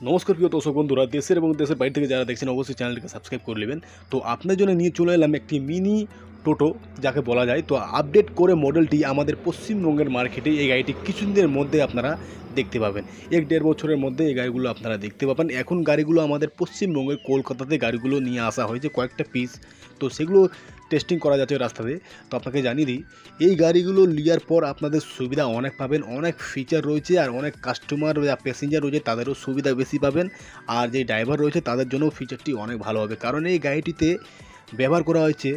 নমস্কার প্রিয় দর্শক বন্ধুরা, দেশের এবং দেশের বাইরে থেকে যারা দেখছেন, অবশ্যই চ্যানেলটিকে সাবস্ক্রাইব করে নেবেন। তো আপনার জন্য নিয়ে চলে এলাম একটি মিনি টোটো, যাকে বলা যায়। তো আপডেট করে মডেলটি আমাদের পশ্চিমবঙ্গের মার্কেটে এই গাড়িটি কিছুদিনের মধ্যে আপনারা দেখতে পাবেন। এক দেড় বছরের মধ্যে এই গাড়িগুলো আপনারা দেখতে পাবেন। এখন গাড়িগুলো আমাদের পশ্চিমবঙ্গের কলকাতাতে গাড়িগুলো নিয়ে আসা হয়েছে কয়েকটা পিস তো সেগুলো টেস্টিং করা যাচ্ছে রাস্তাতে তো আপনাকে জানিয়ে দিই, এই গাড়িগুলো নেওয়ার পর আপনাদের সুবিধা অনেক পাবেন, অনেক ফিচার রয়েছে আর অনেক কাস্টমার প্যাসেঞ্জার রয়েছে, তাদেরও সুবিধা বেশি পাবেন। আর যে ড্রাইভার রয়েছে, তাদের জন্য ফিচারটি অনেক ভালো হবে। কারণ এই গাড়িটিতে ব্যবহার করা হয়েছে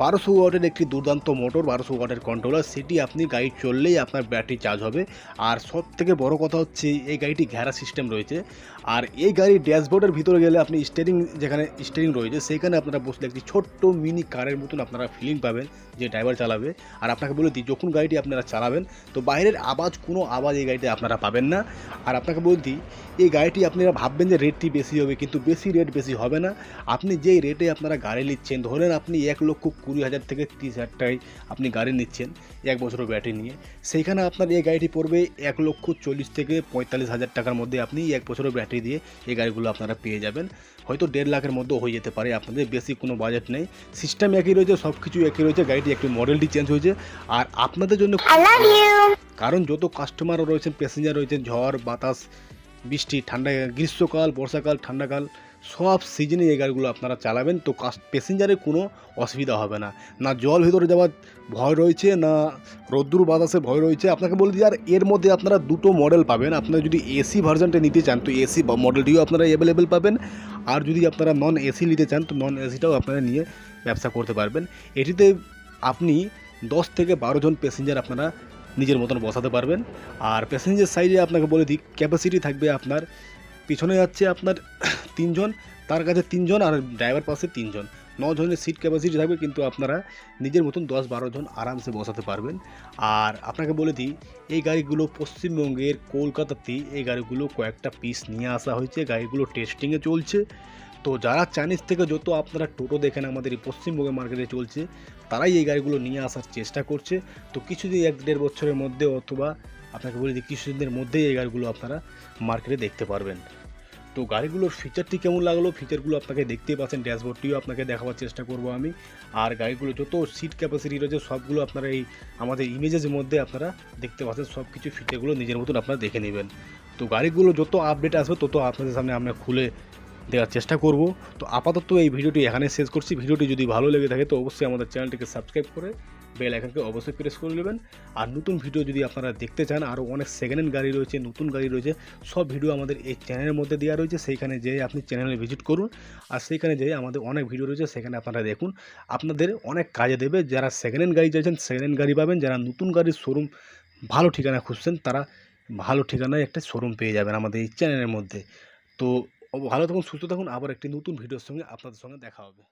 বারোশো ওয়াটের একটি দুর্দান্ত মোটর, বারোশো ওয়াটের কন্ট্রোলার সেটি আপনি গাড়ি চললেই আপনার ব্যাটারি চার্জ হবে। আর সব থেকে বড় কথা হচ্ছে, এই গাড়িটি ঘেরা সিস্টেম রয়েছে। আর এই গাড়ির ড্যাশবোর্ডের ভিতরে গেলে আপনি স্টিয়ারিং যেখানে স্টিয়ারিং রয়েছে, সেখানে আপনারা বসলে একটি ছোট্ট মিনি কারের মতন আপনারা ফিলিং পাবেন যে ড্রাইভার চালাবে। আর আপনাকে বলে দিই, যখন গাড়িটি আপনারা চালাবেন, তো বাইরের আওয়াজ, কোনো আওয়াজ এই গাড়িতে আপনারা পাবেন না। আর আপনাকে বলে দিই, এই গাড়িটি আপনারা ভাববেন যে রেটটি বেশি হবে, কিন্তু বেশি রেট বেশি হবে না। আপনি যেই রেটে আপনারা গাড়ি নিচ্ছেন, ধরেন আপনি এক লক্ষ কুড়ি হাজার থেকে তিরিশ হাজার টাকায় আপনি গাড়ি নিচ্ছেন এক বছরের ব্যাটারি নিয়ে। সেইখানে আপনার এই গাড়িটি পড়বে এক লক্ষ চল্লিশ থেকে পঁয়তাল্লিশ হাজার টাকার মধ্যে আপনি এক বছরের ব্যাটারি দিয়ে এই গাড়িগুলো আপনারা পেয়ে যাবেন। হয়তো দেড় লাখের মধ্যেও হয়ে যেতে পারে আপনাদের বেশি কোনো বাজেট নেই। সিস্টেম একই রয়েছে সব কিছু একই রয়েছে গাড়িটি একটু মডেলটি চেঞ্জ হয়েছে। আর আপনাদের জন্য কারণ যত কাস্টমার রয়েছেন প্যাসেঞ্জার রয়েছেন ঝড় বাতাস বৃষ্টি, ঠান্ডা, গ্রীষ্মকাল, বর্ষাকাল, ঠান্ডাকাল, সব সিজনে এই গাড়িগুলো আপনারা চালাবেন। তো প্যাসেঞ্জারের কোনো অসুবিধা হবে না। না জল ভিতরে যাওয়ার ভয় রয়েছে, না রোদ্দুর বাতাসের ভয় রয়েছে। আপনাকে বলে দিই, আর এর মধ্যে আপনারা দুটো মডেল পাবেন। আপনারা যদি এসি ভার্জনটা নিতে চান, তো এসি মডেলটিও আপনারা অ্যাভেলেবেল পাবেন। আর যদি আপনারা নন এসি নিতে চান, তো নন এসিটাও আপনারা নিয়ে ব্যবসা করতে পারবেন। এটিতে আপনি দশ থেকে বারো জন প্যাসেঞ্জার আপনারা নিজের মতন বসাতে পারবেন। আর প্যাসেঞ্জার সাইডে আপনাকে বলে দিই ক্যাপাসিটি থাকবে আপনার, পিছনে যাচ্ছে আপনার তিনজন, তার কাছে তিনজন আর ড্রাইভার পাশে তিনজন। জনের সিট ক্যাপাসিটি থাকবে কিন্তু আপনারা নিজের মতন দশ বারো জন আরামসে বসাতে পারবেন। আর আপনাকে বলে দিই, এই গাড়িগুলো পশ্চিমবঙ্গের কলকাতাতে, এই গাড়িগুলো কয়েকটা পিস নিয়ে আসা হয়েছে, গাড়িগুলো টেস্টিংয়ে চলছে। তো যারা চাইনিজ থেকে যত আপনারা টোটো দেখেন আমাদের এই পশ্চিমবঙ্গের মার্কেটে চলছে তারাই এই গাড়িগুলো নিয়ে আসার চেষ্টা করছে। তো কিছুদিন, এক দেড় বছরের মধ্যে অথবা আপনাকে বলে দিই, কিছুদিনের মধ্যেই এই গাড়িগুলো আপনারা মার্কেটে দেখতে পারবেন। তো গাড়িগুলোর ফিচারটি কেমন লাগল? ফিচারগুলো আপনাকে দেখতেই পাচ্ছেন ড্যাশবোর্ডটিও আপনাকে দেখাবার চেষ্টা করব আমি। আর গাড়িগুলো যত সিট ক্যাপাসিটি রয়েছে, সবগুলো আপনারা এই আমাদের ইমেজের মধ্যে আপনারা দেখতে পাচ্ছেন সব কিছু ফিচারগুলো নিজের মতন আপনারা দেখে নেবেন। তো গাড়িগুলো যত আপডেট আসবে, তত আপনাদের সামনে আমরা খুলে দেওয়ার চেষ্টা করব। তো আপাতত এই ভিডিওটি এখানে শেষ করছি। ভিডিওটি যদি ভালো লেগে থাকে তো অবশ্যই আমাদের চ্যানেলটিকে সাবস্ক্রাইব করে বেল আইকনকে অবশ্যই প্রেস করে নেবেন। আর নতুন ভিডিও যদি আপনারা দেখতে চান, আরও অনেক সেকেন্ড হ্যান্ড গাড়ি রয়েছে, নতুন গাড়ি রয়েছে, সব ভিডিও আমাদের এই চ্যানেলের মধ্যে দেওয়া রয়েছে। সেইখানে যেয়ে আপনি চ্যানেলে ভিজিট করুন। আর সেইখানে যেয়ে আমাদের অনেক ভিডিও রয়েছে, সেখানে আপনারা দেখুন। আপনাদের অনেক কাজে দেবে। যারা সেকেন্ড হ্যান্ড গাড়ি চাইছেন সেকেন্ড হ্যান্ড গাড়ি পাবেন। যারা নতুন গাড়ির শোরুম ভালো ঠিকানা খুঁজছেন, তারা ভালো ঠিকানায় একটা শোরুম পেয়ে যাবেন আমাদের এই চ্যানেলের মধ্যে। তো ভালো থাকুন সুস্থ থাকুন। আবার একটি নতুন ভিডিওর সঙ্গে আপনাদের সঙ্গে দেখা হবে।